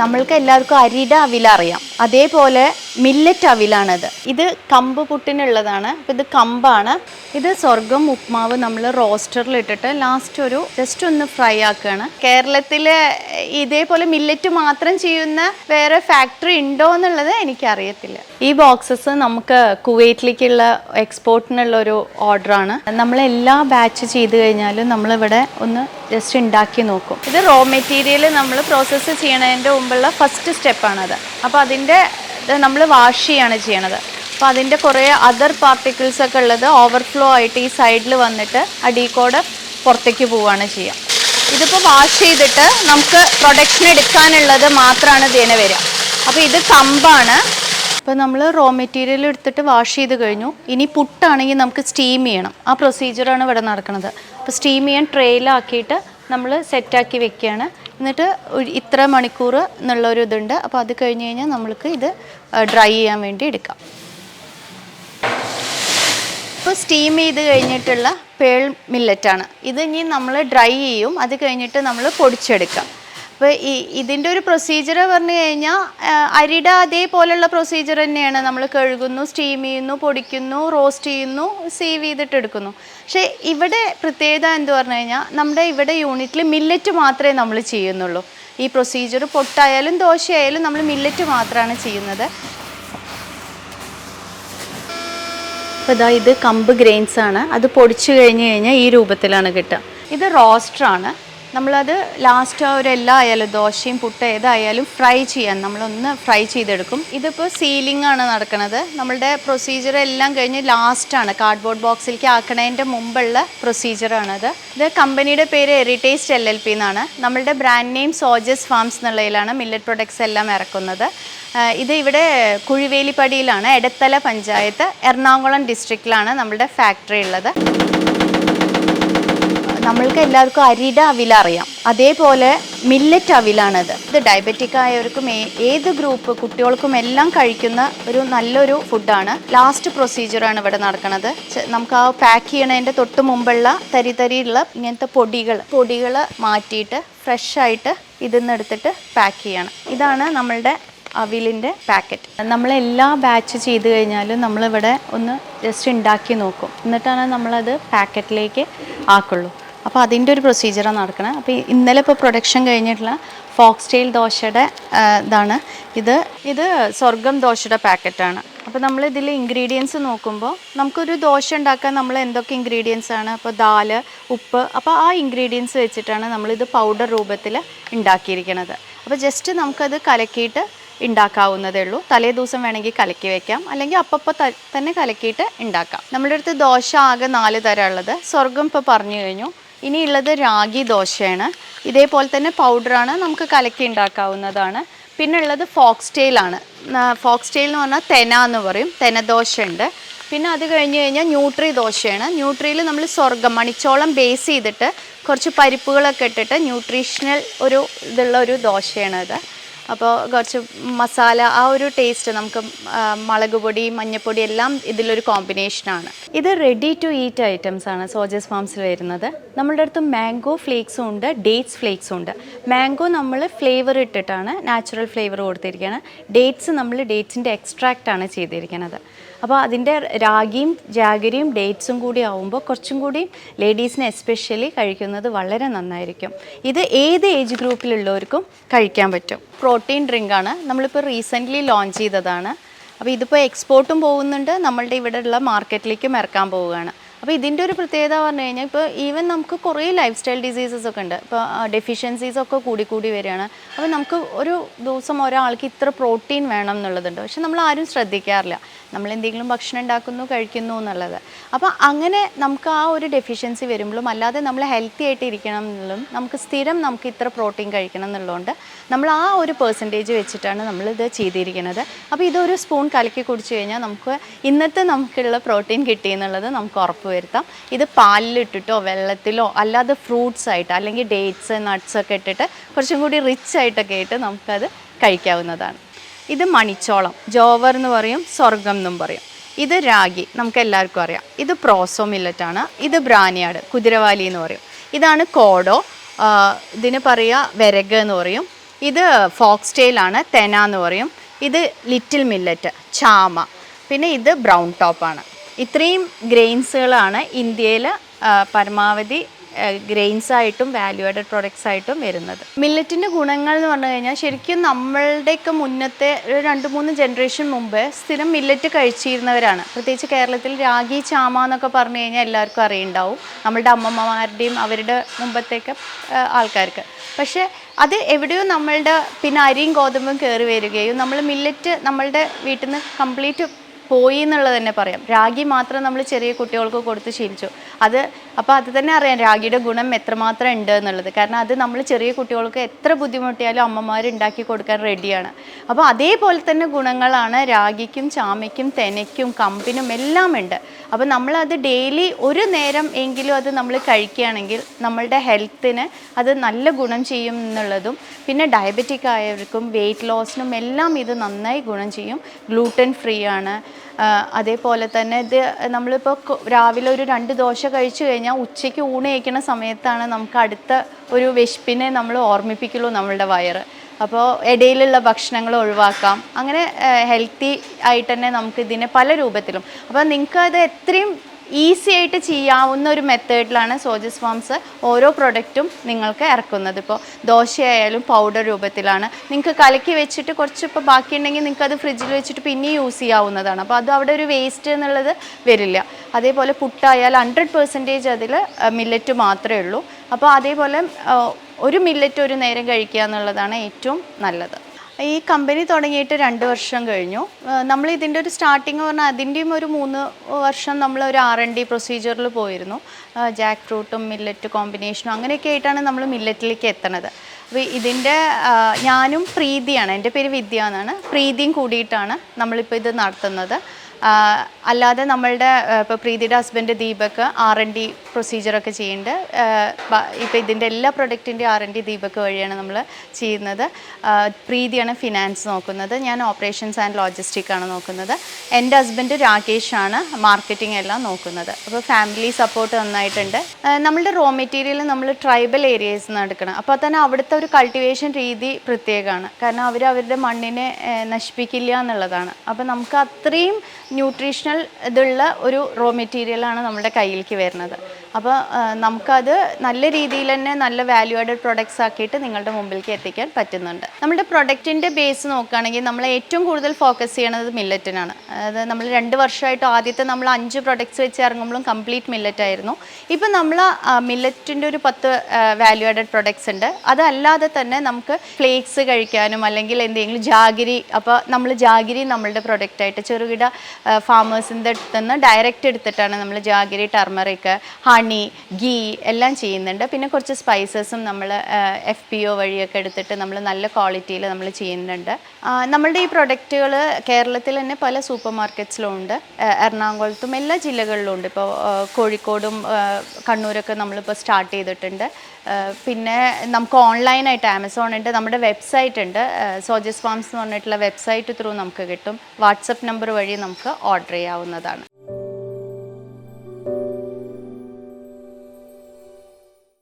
നമ്മൾക്ക് എല്ലാവർക്കും അരിയുടെ അവില അറിയാം. അതേപോലെ മില്ലറ്റ് അവിലാണത്. ഇത് കമ്പ് പുട്ടിനുള്ളതാണ്. അപ്പം ഇത് കമ്പാണ്. ഇത് സ്വർഗം ഉപ്മാവ് നമ്മൾ റോസ്റ്ററിൽ ഇട്ടിട്ട് ലാസ്റ്റ് ഒരു ജസ്റ്റ് ഒന്ന് ഫ്രൈ ആക്കുകയാണ് കേരളത്തിൽ ഇതേപോലെ മില്ലറ്റ് മാത്രം ചെയ്യുന്ന വേറെ ഫാക്ടറി ഉണ്ടോ എന്നുള്ളത് എനിക്കറിയത്തില്ല. ഈ ബോക്സസ് നമുക്ക് കുവൈറ്റിലേക്കുള്ള എക്സ്പോർട്ടിനുള്ള ഒരു ഓർഡറാണ് നമ്മൾ എല്ലാ ബാച്ച് ചെയ്ത് കഴിഞ്ഞാലും നമ്മളിവിടെ ഒന്ന് ജസ്റ്റ് ഉണ്ടാക്കി നോക്കും. ഇത് റോ മെറ്റീരിയൽ നമ്മൾ പ്രോസസ്സ് ചെയ്യണതിന്റെ മുമ്പുള്ള ഫസ്റ്റ് സ്റ്റെപ്പാണത് അപ്പോൾ അതിന്റെ നമ്മൾ വാഷ് ചെയ്യാണ് ചെയ്യണത്. അപ്പോൾ അതിന്റെ കുറേ അതർ പാർട്ടിക്കിൾസ് ഒക്കെ ഉള്ളത് ഓവർഫ്ലോ ആയിട്ട് ഈ സൈഡിൽ വന്നിട്ട് അടീക്കോടെ പുറത്തേക്ക് പോവുകയാണ് ചെയ്യുക ഇതിപ്പോൾ വാഷ് ചെയ്തിട്ട് നമുക്ക് പ്രൊഡക്ഷൻ എടുക്കാനുള്ളത് മാത്രമാണ് ഇതിനെ വരിക. അപ്പോൾ ഇത് കമ്പാണ്. അപ്പോൾ നമ്മൾ റോ മെറ്റീരിയൽ എടുത്തിട്ട് വാഷ് ചെയ്ത് കഴിഞ്ഞു. ഇനി പുട്ടാണെങ്കിൽ നമുക്ക് സ്റ്റീം ചെയ്യണം. ആ പ്രൊസീജിയറാണ് ഇവിടെ നടക്കുന്നത്. അപ്പോൾ സ്റ്റീം ചെയ്യാൻ ട്രെയിലാക്കിയിട്ട് നമ്മൾ സെറ്റാക്കി വെക്കുകയാണ്. എന്നിട്ട് ഇത്ര മണിക്കൂർ എന്നുള്ളൊരു ഇതുണ്ട്. അപ്പോൾ അത് കഴിഞ്ഞ് കഴിഞ്ഞാൽ നമ്മൾക്ക് ഇത് ഡ്രൈ ചെയ്യാൻ വേണ്ടി എടുക്കാം. ഇപ്പോൾ സ്റ്റീം ചെയ്ത് കഴിഞ്ഞിട്ടുള്ള പേൾ മില്ലറ്റാണ് ഇത് ഇനി നമ്മൾ ഡ്രൈ ചെയ്യും. അത് കഴിഞ്ഞിട്ട് നമ്മൾ പൊടിച്ചെടുക്കാം. അപ്പോൾ ഈ ഇതിന്റെ ഒരു പ്രൊസീജിയർ പറഞ്ഞു കഴിഞ്ഞാൽ അരിയുടെ അതേപോലെയുള്ള പ്രൊസീജിയർ തന്നെയാണ്. നമ്മൾ കഴുകുന്നു സ്റ്റീം ചെയ്യുന്നു പൊടിക്കുന്നു റോസ്റ്റ് ചെയ്യുന്നു സേവ് ചെയ്തിട്ട് എടുക്കുന്നു. പക്ഷേ ഇവിടെ പ്രത്യേകത എന്ന് പറഞ്ഞു കഴിഞ്ഞാൽ നമ്മുടെ ഇവിടെ യൂണിറ്റിൽ മില്ലറ്റ് മാത്രമേ നമ്മൾ ചെയ്യുന്നുള്ളൂ. ഈ പ്രൊസീജിയർ പൊട്ടായാലും ദോശയായാലും നമ്മൾ മില്ലറ്റ് മാത്രമാണ് ചെയ്യുന്നത്. അപ്പോൾ ഇതാ ഇത് കമ്പ് ഗ്രെയിൻസ് ആണ്. അത് പൊടിച്ചു കഴിഞ്ഞ് കഴിഞ്ഞാൽ ഈ രൂപത്തിലാണ് കിട്ടുക. ഇത് റോസ്റ്ററാണ് നമ്മളത് ലാസ്റ്റ് ഒരു എല്ലാ ആയാലും ദോശയും പുട്ട് ഏതായാലും ഫ്രൈ ചെയ്യാൻ. നമ്മളൊന്ന് ഫ്രൈ ചെയ്തെടുക്കും. ഇതിപ്പോൾ സീലിംഗ് ആണ് നടക്കുന്നത് നമ്മളുടെ പ്രൊസീജിയർ എല്ലാം കഴിഞ്ഞ് ലാസ്റ്റാണ് കാർഡ്ബോർഡ് ബോക്സിലേക്ക് ആക്കണതിന്റെ മുമ്പുള്ള പ്രൊസീജിയറാണത് ഇത് കമ്പനിയുടെ പേര് എറിറ്റേസ്റ്റ് എൽ എൽ പി എന്നാണ്. നമ്മളുടെ ബ്രാൻഡ് നെയിം സോജസ് ഫാംസ് എന്നുള്ളതിലാണ് മില്ലറ്റ് പ്രൊഡക്ട്സ് എല്ലാം ഇറക്കുന്നത്. ഇത് ഇവിടെ കുഴിവേലിപ്പടിയിലാണ്. എടത്തല പഞ്ചായത്ത് എറണാകുളം ഡിസ്ട്രിക്റ്റിലാണ് നമ്മളുടെ ഫാക്ടറി ഉള്ളത്. നമ്മൾക്ക് എല്ലാവർക്കും അരിയുടെ അവില അറിയാം. അതേപോലെ മില്ലറ്റ് അവിലാണത്. ഇത് ഡയബറ്റിക് ആയവർക്കും ഏത് ഗ്രൂപ്പ് കുട്ടികൾക്കും എല്ലാം കഴിക്കുന്ന ഒരു നല്ലൊരു ഫുഡാണ് ലാസ്റ്റ് പ്രൊസീജിയറാണ് ഇവിടെ നടക്കുന്നത് നമുക്ക് ആ പാക്ക് ചെയ്യണതിന്റെ തൊട്ട് മുമ്പുള്ള തരി തരിയുള്ള ഇങ്ങനത്തെ പൊടികൾ പൊടികൾ മാറ്റിയിട്ട് ഫ്രഷ് ആയിട്ട് ഇതിന്ന് എടുത്തിട്ട് പാക്ക് ചെയ്യണം. ഇതാണ് നമ്മളുടെ അവിലിന്റെ പാക്കറ്റ് നമ്മൾ എല്ലാ ബാച്ച് ചെയ്ത് കഴിഞ്ഞാലും നമ്മളിവിടെ ഒന്ന് ജസ്റ്റ് ഉണ്ടാക്കി നോക്കും. എന്നിട്ടാണ് നമ്മളത് പാക്കറ്റിലേക്ക് ആക്കുള്ളൂ. അപ്പോൾ അതിന്റെ ഒരു പ്രൊസീജിയറാണ് നടക്കുന്നത് അപ്പോൾ ഇന്നലെ ഇപ്പോൾ പ്രൊഡക്ഷൻ കഴിഞ്ഞിട്ടുള്ള ഫോക്സ് ടെയിൽ ദോശയുടെ ഇതാണ്. ഇത് ഇത് സ്വർഗം ദോശയുടെ പാക്കറ്റാണ് അപ്പോൾ നമ്മൾ ഇതിൽ ഇൻഗ്രീഡിയൻസ് നോക്കുമ്പോൾ നമുക്കൊരു ദോശ ഉണ്ടാക്കാൻ നമ്മൾ എന്തൊക്കെ ഇൻഗ്രീഡിയൻസ് ആണ്? അപ്പോൾ ദാൽ ഉപ്പ് അപ്പോൾ ആ ഇൻഗ്രീഡിയൻസ് വെച്ചിട്ടാണ് നമ്മളിത് പൗഡർ രൂപത്തിൽ ഉണ്ടാക്കിയിരിക്കുന്നത് അപ്പോൾ ജസ്റ്റ് നമുക്കത് കലക്കിയിട്ട് ഉണ്ടാക്കാവുന്നതേ ഉള്ളൂ. തലേ ദിവസം വേണമെങ്കിൽ കലക്കി വെക്കാം. അല്ലെങ്കിൽ അപ്പപ്പോൾ തന്നെ കലക്കിയിട്ട് ഉണ്ടാക്കാം. നമ്മുടെ അടുത്ത് ദോശ ആകെ നാല് തരം ഉള്ളത്. സ്വർഗം ഇപ്പോൾ പറഞ്ഞു കഴിഞ്ഞു. ഇനിയുള്ളത് രാഗി ദോശയാണ്. ഇതേപോലെ തന്നെ പൗഡറാണ് നമുക്ക് കലക്കി ഉണ്ടാക്കാവുന്നതാണ്. പിന്നെ ഉള്ളത് ഫോക്സ് ടെയിലാണ് ഫോക്സ് ടെയിൽ എന്ന് പറഞ്ഞാൽ തെന എന്ന് പറയും. തെന ദോശ ഉണ്ട് പിന്നെ അത് കഴിഞ്ഞ് കഴിഞ്ഞാൽ ന്യൂട്രി ദോശയാണ്. ന്യൂട്രിയിൽ നമ്മൾ സ്വർഗം മണിച്ചോളം ബേസ് ചെയ്തിട്ട് കുറച്ച് പരിപ്പുകളൊക്കെ ഇട്ടിട്ട് ന്യൂട്രീഷണൽ ഒരു ഇതുള്ള ഒരു ദോശയാണ് ഇത് അപ്പോൾ കുറച്ച് മസാല ആ ഒരു ടേസ്റ്റ് നമുക്ക് മുളക് പൊടി മഞ്ഞൾപ്പൊടി എല്ലാം ഇതിലൊരു കോമ്പിനേഷനാണ് ഇത് റെഡി ടു ഈറ്റ് ഐറ്റംസ് ആണ് സോജസ് ഫാംസിൽ വരുന്നത്. നമ്മളുടെ അടുത്ത് മാംഗോ ഫ്ലേക്സും ഉണ്ട് ഡേറ്റ്സ് ഫ്ലേക്സും ഉണ്ട്. മാംഗോ നമ്മൾ ഫ്ലേവർ ഇട്ടിട്ടാണ് നാച്ചുറൽ ഫ്ലേവർ കൊടുത്തിരിക്കുകയാണ് ഡേറ്റ്സ് നമ്മൾ ഡേറ്റ്സിന്റെ എക്സ്ട്രാക്റ്റ് ആണ് ചെയ്തിരിക്കുന്നത് അപ്പോൾ അതിന്റെ രാഗിയും ജാഗരിയും ഡേറ്റ്സും കൂടി ആവുമ്പോൾ കുറച്ചും കൂടി ലേഡീസിന് എസ്പെഷ്യലി കഴിക്കുന്നത് വളരെ നന്നായിരിക്കും. ഇത് ഏത് ഏജ് ഗ്രൂപ്പിലുള്ളവർക്കും കഴിക്കാൻ പറ്റും. പ്രോട്ടീൻ ഡ്രിങ്കാണ് നമ്മളിപ്പോൾ റീസെന്റ്ലി ലോഞ്ച് ചെയ്തതാണ്. അപ്പോൾ ഇതിപ്പോൾ എക്സ്പോർട്ടും പോകുന്നുണ്ട്. നമ്മളുടെ ഇവിടെ ഉള്ള മാർക്കറ്റിലേക്കും ഇറക്കാൻ പോവുകയാണ്. അപ്പോൾ ഇതിന്റെ ഒരു പ്രത്യേകത പറഞ്ഞു കഴിഞ്ഞാൽ ഇപ്പോൾ ഈവൻ നമുക്ക് കുറേ ലൈഫ് സ്റ്റൈൽ ഡിസീസസ് ഒക്കെ ഉണ്ട്. ഇപ്പോൾ ഡെഫിഷ്യൻസീസ് ഒക്കെ കൂടി കൂടി വരികയാണ്. അപ്പോൾ നമുക്ക് ഒരു ദിവസം ഒരാൾക്ക് ഇത്ര പ്രോട്ടീൻ വേണം എന്നുള്ളതുണ്ട്. പക്ഷെ നമ്മൾ ആരും ശ്രദ്ധിക്കാറില്ല. നമ്മൾ എന്തെങ്കിലും ഭക്ഷണം ഉണ്ടാക്കുന്നു കഴിക്കുന്നു എന്നുള്ളത്. അപ്പോൾ അങ്ങനെ നമുക്ക് ആ ഒരു ഡെഫിഷ്യൻസി വരുമ്പോഴും അല്ലാതെ നമ്മൾ ഹെൽത്തി ആയിട്ട് ഇരിക്കണം എന്നുള്ളതും നമുക്ക് സ്ഥിരം നമുക്ക് ഇത്ര പ്രോട്ടീൻ കഴിക്കണം എന്നുള്ളതുകൊണ്ട് നമ്മൾ ആ ഒരു പെർസെന്റേജ് വെച്ചിട്ടാണ് നമ്മളിത് ചെയ്തിരിക്കുന്നത്. അപ്പോൾ ഇതൊരു സ്പൂൺ കലക്കി കുടിച്ചു കഴിഞ്ഞാൽ നമുക്ക് ഇന്നത്തെ നമുക്കുള്ള പ്രോട്ടീൻ കിട്ടി എന്നുള്ളത് നമുക്ക് ഉറപ്പ് വരുത്താം. ഇത് പാലിലിട്ടിട്ടോ വെള്ളത്തിലോ അല്ലാതെ ഫ്രൂട്ട്സ് ആയിട്ട് അല്ലെങ്കിൽ ഡേറ്റ്സ് നട്ട്സ് ഒക്കെ ഇട്ടിട്ട് കുറച്ചും കൂടി റിച്ച് ആയിട്ടൊക്കെ ആയിട്ട് നമുക്കത് കഴിക്കാവുന്നതാണ്. ഇത് മണിച്ചോളം. ജോവർ എന്ന് പറയും സ്വർഗം എന്നും പറയും. ഇത് രാഗി നമുക്ക് എല്ലാവർക്കും അറിയാം. ഇത് പ്രോസോ മില്ലറ്റാണ് ഇത് ബ്രാനിയാട് കുതിരവാലി എന്ന് പറയും. ഇതാണ് കോഡോ. ഇതിന് പറയുക വിരഗ് എന്ന് പറയും. ഇത് ഫോക്സ് ടെയിലാണ് തെന എന്ന് പറയും. ഇത് ലിറ്റിൽ മില്ലറ്റ് ചാമ. പിന്നെ ഇത് ബ്രൗൺ ടോപ്പാണ്. ഇത്രയും ഗ്രെയിൻസുകളാണ് ഇന്ത്യയിൽ പരമാവധി ഗ്രെയിൻസ് ആയിട്ടും വാല്യൂ ആഡഡ് പ്രൊഡക്ട്സ് ആയിട്ടും വരുന്നത്. മില്ലറ്റിന്റെ ഗുണങ്ങൾ എന്ന് പറഞ്ഞു കഴിഞ്ഞാൽ ശരിക്കും നമ്മളുടെയൊക്കെ മുന്നത്തെ ഒരു രണ്ട് മൂന്ന് ജനറേഷൻ മുമ്പ് സ്ഥിരം മില്ലറ്റ് കഴിച്ചിരുന്നവരാണ്. പ്രത്യേകിച്ച് കേരളത്തിൽ രാഗി ചാമ എന്നൊക്കെ പറഞ്ഞു കഴിഞ്ഞാൽ എല്ലാവർക്കും അറിയുണ്ടാവും. നമ്മളുടെ അമ്മമ്മമാരുടെയും അവരുടെ മുമ്പത്തേക്ക് ആൾക്കാർക്ക്. പക്ഷേ അത് എവിടെയോ നമ്മളുടെ പിന്നെ അരിയും ഗോതമ്പും കയറി വരികയും നമ്മൾ മില്ലറ്റ് നമ്മളുടെ വീട്ടിൽ നിന്ന് കംപ്ലീറ്റ് പോയി എന്നുള്ളത് തന്നെ പറയാം. രാഗി മാത്രം നമ്മൾ ചെറിയ കുട്ടികൾക്ക് കൊടുത്ത് ശീലിച്ചു. അത് അപ്പോൾ അത് തന്നെ അറിയാം രാഗിയുടെ ഗുണം എത്രമാത്രം ഉണ്ട് എന്നുള്ളത്. കാരണം അത് നമ്മൾ ചെറിയ കുട്ടികൾക്ക് എത്ര ബുദ്ധിമുട്ടിയാലും അമ്മമാർ ഉണ്ടാക്കി കൊടുക്കാൻ റെഡിയാണ് അപ്പോൾ അതേപോലെ തന്നെ ഗുണങ്ങളാണ് രാഗിക്കും ചാമയ്ക്കും തെനയ്ക്കും കമ്പിനും എല്ലാം ഉണ്ട്. അപ്പോൾ നമ്മളത് ഡെയിലി ഒരു നേരം എങ്കിലും അത് നമ്മൾ കഴിക്കുകയാണെങ്കിൽ നമ്മളുടെ ഹെൽത്തിന് അത് നല്ല ഗുണം ചെയ്യും എന്നുള്ളതും പിന്നെ ഡയബറ്റിക് ആയവർക്കും വെയിറ്റ് ലോസിനും എല്ലാം ഇത് നന്നായി ഗുണം ചെയ്യും. ഗ്ലൂട്ടൻ ഫ്രീ ആണ്. അതേപോലെ തന്നെ ഇത് നമ്മളിപ്പോൾ രാവിലെ ഒരു രണ്ട് ദോശ കഴിച്ചു കഴിഞ്ഞാൽ ഉച്ചയ്ക്ക് ഊണ് കഴിക്കുന്ന സമയത്താണ് നമുക്ക് അടുത്ത ഒരു വിശപ്പിനെ നമ്മൾ ഓർമ്മിപ്പിക്കുള്ളൂ നമ്മളുടെ വയറ്. അപ്പോൾ ഇടയിലുള്ള ഭക്ഷണങ്ങൾ ഒഴിവാക്കാം. അങ്ങനെ ഹെൽത്തി ആയിട്ട് തന്നെ നമുക്ക് ഇതിനെ പല രൂപത്തിലും. അപ്പോൾ നിങ്ങൾക്ക് അത് എത്രയും ഈസി ആയിട്ട് ചെയ്യാവുന്ന ഒരു മെത്തേഡിലാണ് സോജസ് ഫാംസ് ഓരോ പ്രൊഡക്റ്റും നിങ്ങൾക്ക് ഇറക്കുന്നത്. ഇപ്പോൾ ദോശയായാലും പൗഡർ രൂപത്തിലാണ്. നിങ്ങൾക്ക് കലക്കി വെച്ചിട്ട് കുറച്ച് ഇപ്പോൾ ബാക്കിയുണ്ടെങ്കിൽ നിങ്ങൾക്ക് അത് ഫ്രിഡ്ജിൽ വെച്ചിട്ട് പിന്നെ യൂസ് ചെയ്യാവുന്നതാണ്. അപ്പോൾ അത് അവിടെ ഒരു വേസ്റ്റ് എന്നുള്ളത് വരില്ല. അതേപോലെ പുട്ടായാൽ ഹൺഡ്രഡ് പെർസെന്റേജ് അതിൽ മില്ലറ്റ് മാത്രമേ ഉള്ളൂ. അപ്പോൾ അതേപോലെ ഒരു മില്ലറ്റ് ഒരു നേരം കഴിക്കുക എന്നുള്ളതാണ് ഏറ്റവും നല്ലത്. ഈ കമ്പനി തുടങ്ങിയിട്ട് രണ്ട് വർഷം കഴിഞ്ഞു. നമ്മൾ ഇതിന്റെ ഒരു സ്റ്റാർട്ടിങ് പറഞ്ഞാൽ അതിന്റെയും ഒരു മൂന്ന് വർഷം നമ്മൾ ഒരു ആർ എൻ ഡി പ്രൊസീജിയറിൽ പോയിരുന്നു. ജാക്ക് ഫ്രൂട്ടും മില്ലറ്റ് കോമ്പിനേഷനും അങ്ങനെയൊക്കെ ആയിട്ടാണ് നമ്മൾ മില്ലറ്റിലേക്ക് എത്തണത്. അപ്പോൾ ഇതിന്റെ ഞാനും പ്രീതിയാണ് എന്റെ പേര് വിദ്യ എന്നാണ്. പ്രീതിയും കൂടിയിട്ടാണ് നമ്മളിപ്പോൾ ഇത് നടത്തുന്നത്. അല്ലാതെ നമ്മളുടെ ഇപ്പോൾ പ്രീതിയുടെ husband Deepak R N D പ്രൊസീജിയറൊക്കെ ചെയ്യുന്നുണ്ട് ഇപ്പോൾ ഇതിന്റെ എല്ലാ പ്രൊഡക്റ്റിന്റെ ആർ എൻ ഡി ദീപക് വഴിയാണ് നമ്മൾ ചെയ്യുന്നത്. പ്രീതിയാണ് ഫിനാൻസ് നോക്കുന്നത്. ഞാൻ ഓപ്പറേഷൻസ് ആൻഡ് ലോജിസ്റ്റിക് ആണ് നോക്കുന്നത്. എന്റെ ഹസ്ബൻഡ് രാകേഷാണ് മാർക്കറ്റിംഗ് എല്ലാം നോക്കുന്നത്. അപ്പോൾ ഫാമിലി സപ്പോർട്ട് നന്നായിട്ടുണ്ട്. നമ്മളുടെ റോ മെറ്റീരിയൽ നമ്മൾ ട്രൈബൽ ഏരിയയിൽ നിന്ന് എടുക്കണം. അപ്പോൾ തന്നെ അവിടുത്തെ ഒരു കൾട്ടിവേഷൻ രീതി പ്രത്യേകമാണ്. കാരണം അവർ അവരുടെ മണ്ണിനെ നശിപ്പിക്കില്ല എന്നുള്ളതാണ്. അപ്പോൾ നമുക്ക് അത്രയും ന്യൂട്രീഷണൽ ഇതുള്ള ഒരു റോ മെറ്റീരിയലാണ് നമ്മുടെ കയ്യിലേക്ക് വരുന്നത്. അപ്പോൾ നമുക്കത് നല്ല രീതിയിൽ തന്നെ നല്ല വാല്യൂ ആഡഡ് പ്രൊഡക്ട്സ് ആക്കിയിട്ട് നിങ്ങളുടെ മുമ്പിലേക്ക് എത്തിക്കാൻ പറ്റുന്നുണ്ട്. നമ്മുടെ പ്രൊഡക്റ്റിന്റെ ബേസ് നോക്കുകയാണെങ്കിൽ നമ്മൾ ഏറ്റവും കൂടുതൽ ഫോക്കസ് ചെയ്യണത് മില്ലറ്റിനാണ് അതായത് നമ്മൾ രണ്ട് വർഷമായിട്ട് ആദ്യത്തെ നമ്മൾ അഞ്ച് പ്രൊഡക്ട്സ് വെച്ച് ഇറങ്ങുമ്പോഴും കംപ്ലീറ്റ് മില്ലറ്റ് ആയിരുന്നു. ഇപ്പം നമ്മൾ മില്ലറ്റിന്റെ ഒരു പത്ത് വാല്യൂ ആഡഡ് പ്രൊഡക്ട്സ് ഉണ്ട്. അതല്ലാതെ തന്നെ നമുക്ക് ഫ്ലേക്സ് കഴിക്കാനും അല്ലെങ്കിൽ എന്തെങ്കിലും ജാഗിരി അപ്പോൾ നമ്മൾ ജാഗിരി നമ്മളുടെ പ്രൊഡക്റ്റായിട്ട് ചെറുകിട ഫാമേഴ്സിന്റെ അടുത്ത് നിന്ന് ഡയറക്റ്റ് എടുത്തിട്ടാണ് നമ്മൾ ജാഗിരി ടർമറിക്ക് ഹണി ഗീ എല്ലാം ചെയ്യുന്നുണ്ട്. പിന്നെ കുറച്ച് സ്പൈസസും നമ്മൾ എഫ് പി ഒ വഴിയൊക്കെ എടുത്തിട്ട് നമ്മൾ നല്ല ക്വാളിറ്റിയിൽ നമ്മൾ ചെയ്യുന്നുണ്ട്. നമ്മളുടെ ഈ പ്രൊഡക്റ്റുകൾ കേരളത്തിൽ തന്നെ പല സൂപ്പർ മാർക്കറ്റ്സിലും ഉണ്ട് എറണാകുളത്തും എല്ലാ ജില്ലകളിലും ഉണ്ട് ഇപ്പോൾ കോഴിക്കോടും കണ്ണൂരൊക്കെ നമ്മളിപ്പോൾ സ്റ്റാർട്ട് ചെയ്തിട്ടുണ്ട്. പിന്നെ നമുക്ക് ഓൺലൈനായിട്ട് ആമസോൺ ഉണ്ട്. നമ്മുടെ വെബ്സൈറ്റ് ഉണ്ട്. സോജസ് ഫാംസ് എന്ന് പറഞ്ഞിട്ടുള്ള വെബ്സൈറ്റ് ത്രൂ നമുക്ക് കിട്ടും. വാട്സപ്പ് നമ്പർ വഴി നമുക്ക് ഓർഡർ ചെയ്യാവുന്നതാണ്.